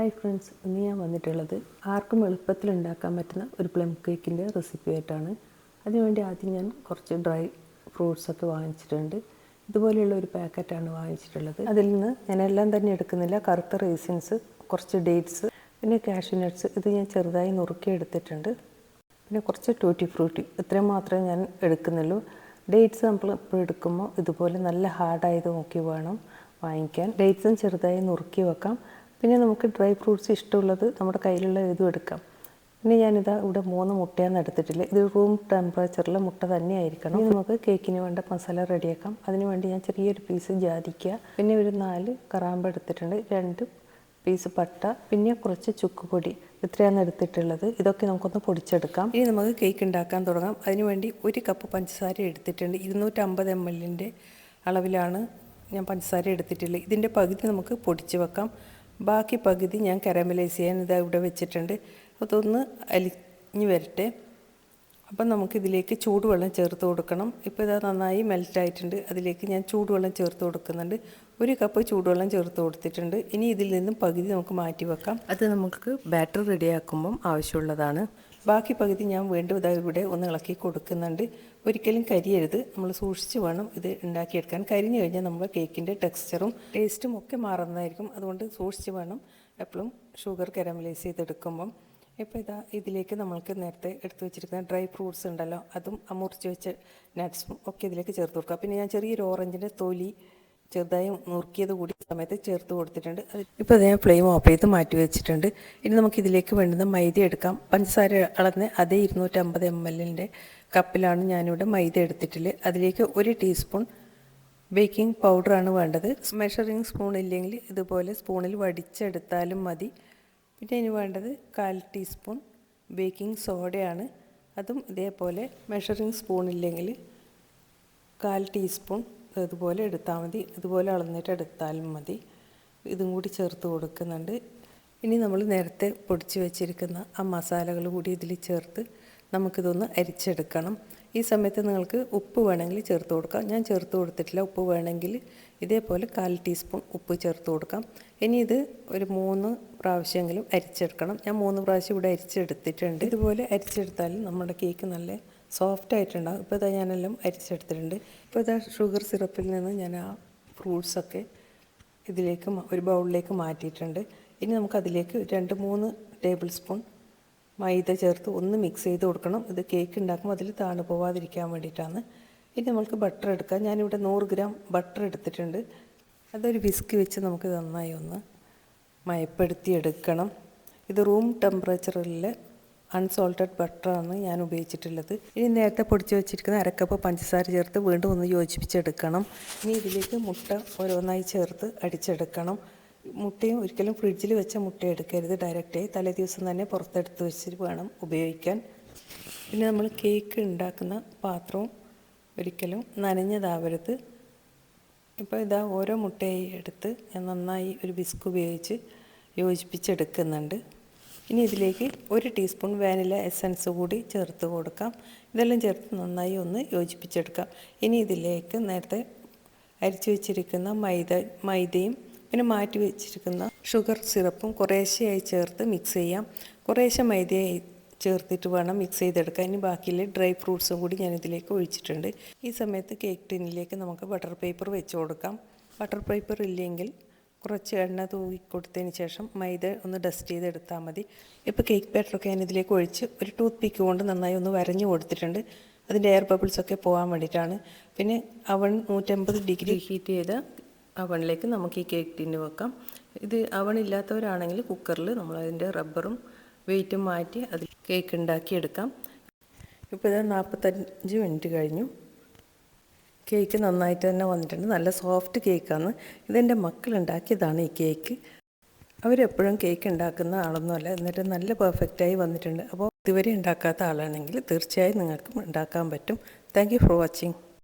Hi friends ഇന്ന് ഞാൻ വന്നിട്ടുള്ളത് ആർക്കും എളുപ്പത്തിൽ ഉണ്ടാക്കാൻ പറ്റുന്ന ഒരു പ്ലം കേക്കിന്റെ റെസിപ്പി ആയിട്ടാണ്. അതിനുവേണ്ടി ആദ്യം ഞാൻ കുറച്ച് ഡ്രൈ ഫ്രൂട്ട്സൊക്കെ വാങ്ങിച്ചിട്ടുണ്ട്. ഇതുപോലെയുള്ള ഒരു പാക്കറ്റാണ് വാങ്ങിച്ചിട്ടുള്ളത്. അതിൽ നിന്ന് ഞാൻ എല്ലാം തന്നെ എടുക്കുന്നില്ല. കറുത്ത റേസിൻസ് കുറച്ച് ഡേറ്റ്സ് പിന്നെ കാഷ്യൂ നട്ട്സ് ഇത് ഞാൻ ചെറുതായി നുറുക്കി എടുത്തിട്ടുണ്ട്. പിന്നെ കുറച്ച് ടൂറ്റി ഫ്രൂട്ടി ഇത്രയും മാത്രമേ ഞാൻ എടുക്കുന്നുള്ളൂ. ഡേറ്റ്സ് നമ്മൾ ഇപ്പോൾ എടുക്കുമ്പോൾ ഇതുപോലെ നല്ല ഹാർഡായത് നോക്കി വേണം വാങ്ങിക്കാൻ. ഡേറ്റ്സും ചെറുതായി നുറുക്കി വെക്കാം. പിന്നെ നമുക്ക് ഡ്രൈ ഫ്രൂട്ട്സ് ഇഷ്ടമുള്ളത് നമ്മുടെ കയ്യിലുള്ള ഇതും എടുക്കാം. പിന്നെ ഞാനിതാ ഇവിടെ മൂന്ന് മുട്ടയാണ് എടുത്തിട്ടില്ല ഇത് റൂം ടെമ്പറേച്ചറിലെ മുട്ട തന്നെ ആയിരിക്കണം ഇനി നമുക്ക് കേക്കിന് വേണ്ട മസാല റെഡിയാക്കാം. അതിന് വേണ്ടി ഞാൻ ചെറിയൊരു പീസ് ജാതിക്ക പിന്നെ ഒരു നാല് കറാമ്പ് എടുത്തിട്ടുണ്ട്. രണ്ട് പീസ് പട്ട പിന്നെ കുറച്ച് ചുക്കുപൊടി ഇത്രയാണ് എടുത്തിട്ടുള്ളത്. ഇതൊക്കെ നമുക്കൊന്ന് പൊടിച്ചെടുക്കാം. ഇനി നമുക്ക് കേക്ക് ഉണ്ടാക്കാൻ തുടങ്ങാം. അതിനുവേണ്ടി ഒരു കപ്പ് പഞ്ചസാര എടുത്തിട്ടുണ്ട്. ഇരുന്നൂറ്റമ്പത് എം എല്ലിന്റെ അളവിലാണ് ഞാൻ പഞ്ചസാര എടുത്തിട്ടുള്ളത്. ഇതിന്റെ പകുതി നമുക്ക് പൊടിച്ച് വെക്കാം. ബാക്കി പകുതി ഞാൻ കരമലൈസ് ചെയ്യാൻ ഇതാ ഇവിടെ വെച്ചിട്ടുണ്ട്. അതൊന്ന് അലിഞ്ഞ് വരട്ടെ. അപ്പം നമുക്കിതിലേക്ക് ചൂടുവെള്ളം ചേർത്ത് കൊടുക്കണം. ഇപ്പോൾ ഇത് നന്നായി മെൽറ്റായിട്ടുണ്ട്. അതിലേക്ക് ഞാൻ ചൂടുവെള്ളം ചേർത്ത് കൊടുക്കുന്നുണ്ട്. ഒരു കപ്പ് ചൂടുവെള്ളം ചേർത്ത് കൊടുത്തിട്ടുണ്ട്. ഇനി ഇതിൽ നിന്നും പകുതി നമുക്ക് മാറ്റി വെക്കാം. അത് നമുക്ക് ബാറ്റർ റെഡിയാക്കുമ്പം ആവശ്യമുള്ളതാണ്. ബാക്കി പകുതി ഞാൻ വീണ്ടും ഇതാ ഇവിടെ ഒന്ന് ഇളക്കി കൊടുക്കുന്നുണ്ട്. ഒരിക്കലും കരിയരുത്. നമ്മൾ സൂക്ഷിച്ച് വേണം ഇത് ഉണ്ടാക്കിയെടുക്കാൻ. കരിഞ്ഞു കഴിഞ്ഞാൽ നമ്മുടെ കേക്കിന്റെ ടെക്സ്ചറും ടേസ്റ്റും ഒക്കെ മാറുന്നതായിരിക്കും. അതുകൊണ്ട് സൂക്ഷിച്ച് വേണം എപ്പോഴും ഷുഗർ കരമലൈസ് ചെയ്തെടുക്കുമ്പം. ഇപ്പോൾ ഇതാ ഇതിലേക്ക് നമ്മൾക്ക് നേരത്തെ എടുത്തു വെച്ചിരിക്കുന്ന ഡ്രൈ ഫ്രൂട്ട്സ് ഉണ്ടല്ലോ അതും അമുറിച്ച് വെച്ച് നട്ട്സും ഒക്കെ ഇതിലേക്ക് ചേർത്ത് കൊടുക്കുക. പിന്നെ ഞാൻ ചെറിയൊരു ഓറഞ്ചിന്റെ തൊലി ചെറുതായി നുറുക്കിയത് കൂടി സമയത്ത് ചേർത്ത് കൊടുത്തിട്ടുണ്ട്. ഇപ്പോൾ അത് ഞാൻ ഫ്ലെയിം ഓഫ് ചെയ്ത് മാറ്റി വെച്ചിട്ടുണ്ട്. ഇനി നമുക്ക് ഇതിലേക്ക് വേണ്ടുന്ന മൈദ എടുക്കാം. പഞ്ചസാര അളന്ന് അതേ ഇരുന്നൂറ്റമ്പത് എം എല്ലിന്റെ കപ്പിലാണ് ഞാനിവിടെ മൈദ എടുത്തിട്ടുള്ളത്. അതിലേക്ക് ഒരു ടീസ്പൂൺ ബേക്കിംഗ് പൗഡറാണ് വേണ്ടത്. മെഷറിംഗ് സ്പൂൺ ഇല്ലെങ്കിൽ ഇതുപോലെ സ്പൂണിൽ വടിച്ചെടുത്താലും മതി. പിന്നെ ഇനി വേണ്ടത് കാൽ ടീസ്പൂൺ ബേക്കിംഗ് സോഡയാണ്. അതും ഇതേപോലെ മെഷറിംഗ് സ്പൂണില്ലെങ്കിൽ കാൽ ടീസ്പൂൺ ഇതുപോലെ എടുത്താൽ മതി. ഇതുപോലെ അളന്നിട്ട് എടുത്താലും മതി. ഇതും കൂടി ചേർത്ത് കൊടുക്കുന്നുണ്ട്. ഇനി നമ്മൾ നേരത്തെ പൊടിച്ച് വെച്ചിരിക്കുന്ന ആ മസാലകൾ കൂടി ഇതിൽ ചേർത്ത് നമുക്കിതൊന്ന് അരിച്ചെടുക്കണം. ഈ സമയത്ത് നിങ്ങൾക്ക് ഉപ്പ് വേണമെങ്കിൽ ചേർത്ത് കൊടുക്കാം. ഞാൻ ചേർത്ത് കൊടുത്തിട്ടില്ല. ഉപ്പ് വേണമെങ്കിൽ ഇതേപോലെ കാൽ ടീസ്പൂൺ ഉപ്പ് ചേർത്ത് കൊടുക്കാം. ഇനി ഇത് ഒരു മൂന്ന് പ്രാവശ്യമെങ്കിലും അരിച്ചെടുക്കണം. ഞാൻ മൂന്ന് പ്രാവശ്യം ഇവിടെ അരിച്ചെടുത്തിട്ടുണ്ട്. ഇതുപോലെ അരിച്ചെടുത്താൽ നമ്മുടെ കേക്ക് നല്ല സോഫ്റ്റ് ആയിട്ടുണ്ടാകും. ഇപ്പോൾ ഇതാ ഞാനെല്ലാം അരിച്ചെടുത്തിട്ടുണ്ട്. ഇപ്പോൾ ഇതാ ഷുഗർ സിറപ്പിൽ നിന്ന് ഞാൻ ആ ഫ്രൂട്ട്സൊക്കെ ഇതിലേക്ക് ഒരു ബൗളിലേക്ക് മാറ്റിയിട്ടുണ്ട്. ഇനി നമുക്കതിലേക്ക് രണ്ട് മൂന്ന് ടേബിൾ സ്പൂൺ മൈദ ചേർത്ത് ഒന്ന് മിക്സ് ചെയ്ത് കൊടുക്കണം. ഇത് കേക്ക് ഉണ്ടാക്കുമ്പോൾ അതിൽ താണു പോവാതിരിക്കാൻ വേണ്ടിയിട്ടാണ് ഇനി നമുക്ക് ബട്ടർ എടുക്കാം. ഞാനിവിടെ നൂറ് ഗ്രാം ബട്ടർ എടുത്തിട്ടുണ്ട്. അതൊരു വിസ്ക് വെച്ച് നമുക്ക് നന്നായി ഒന്ന് മയപ്പെടുത്തി എടുക്കണം. ഇത് റൂം ടെമ്പറേച്ചറിൽ അൺസോൾട്ടഡ് ബട്ടറാണ് ഞാൻ ഉപയോഗിച്ചിട്ടുള്ളത്. ഇനി നേരത്തെ പൊടിച്ച് വെച്ചിരിക്കുന്ന അരക്കപ്പ് പഞ്ചസാര ചേർത്ത് വീണ്ടും ഒന്ന് യോജിപ്പിച്ചെടുക്കണം. ഇനി ഇതിലേക്ക് മുട്ട ഓരോന്നായി ചേർത്ത് അടിച്ചെടുക്കണം. മുട്ടയും ഒരിക്കലും ഫ്രിഡ്ജിൽ വെച്ച മുട്ട എടുക്കരുത് ഡയറക്റ്റായി തലേ ദിവസം തന്നെ പുറത്തെടുത്ത് വെച്ചിട്ട് വേണം ഉപയോഗിക്കാൻ. പിന്നെ നമ്മൾ കേക്ക് ഉണ്ടാക്കുന്ന പാത്രവും ഒരിക്കലും നനഞ്ഞതാവരുത്. ഇപ്പോൾ ഇതാ ഓരോ മുട്ടയായി എടുത്ത് ഞാൻ നന്നായി ഒരു ബിസ്ക് ഉപയോഗിച്ച് യോജിപ്പിച്ചെടുക്കുന്നുണ്ട്. ഇനി ഇതിലേക്ക് ഒരു ടീസ്പൂൺ വാനില എസൻസ് കൂടി ചേർത്ത് കൊടുക്കാം. ഇതെല്ലാം ചേർത്ത് നന്നായി ഒന്ന് യോജിപ്പിച്ചെടുക്കാം. ഇനി ഇതിലേക്ക് നേരത്തെ അരിച്ചു വെച്ചിരിക്കുന്ന മൈദ മൈദയും പിന്നെ മാറ്റി വെച്ചിരിക്കുന്ന ഷുഗർ സിറപ്പും കുറേശ്ശെയായി ചേർത്ത് മിക്സ് ചെയ്യാം. കുറേശ്ശെ മൈദയായി ചേർത്തിട്ട് വേണം മിക്സ് ചെയ്തെടുക്കാൻ. ഇനി ബാക്കിയിലെ ഡ്രൈ ഫ്രൂട്ട്സും കൂടി ഞാൻ ഇതിലേക്ക് ഒഴിച്ചിട്ടുണ്ട്. ഈ സമയത്ത് കേക്ക് ടിന്നിലേക്ക് നമുക്ക് ബട്ടർ പേപ്പർ വെച്ച് കൊടുക്കാം. ബട്ടർ പേപ്പർ ഇല്ലെങ്കിൽ കുറച്ച് എണ്ണ തൂവി കൊടുത്തതിന് ശേഷം മൈദ ഒന്ന് ഡസ്റ്റ് ചെയ്തെടുത്താൽ മതി. ഇപ്പോൾ കേക്ക് ബാറ്ററൊക്കെ ഞാൻ ഇതിലേക്ക് ഒഴിച്ച് ഒരു ടൂത്ത് പിക്ക് കൊണ്ട് നന്നായി ഒന്ന് വരഞ്ഞു കൊടുത്തിട്ടുണ്ട്. അതിന്റെ എയർ ബബിൾസൊക്കെ പോകാൻ വേണ്ടിയിട്ടാണ്. പിന്നെ അവൺ നൂറ്റമ്പത് ഡിഗ്രി ഹീറ്റ് ചെയ്ത അവണിലേക്ക് നമുക്ക് ഈ കേക്ക് ടിന്ന് വെക്കാം. ഇത് അവണില്ലാത്തവരാണെങ്കിൽ കുക്കറിൽ നമ്മൾ അതിന്റെ റബ്ബറും വെയിറ്റും മാറ്റി അതിൽ കേക്ക് ഉണ്ടാക്കിയെടുക്കാം. ഇപ്പോൾ ഇത് നാൽപ്പത്തഞ്ച് മിനിറ്റ് കഴിഞ്ഞു. കേക്ക് നന്നായിട്ട് തന്നെ വന്നിട്ടുണ്ട്. നല്ല സോഫ്റ്റ് കേക്കാണ്. ഇതെന്റെ മക്കൾ ഉണ്ടാക്കിയതാണ് ഈ കേക്ക്. അവരെപ്പോഴും കേക്ക് ഉണ്ടാക്കുന്ന ആളൊന്നുമല്ല എന്നിട്ട് നല്ല പെർഫെക്റ്റായി വന്നിട്ടുണ്ട്. അപ്പോൾ ഇതുവരെ ഉണ്ടാക്കാത്ത ആളാണെങ്കിൽ തീർച്ചയായും നിങ്ങൾക്കും ഉണ്ടാക്കാൻ പറ്റും. Thank for watching.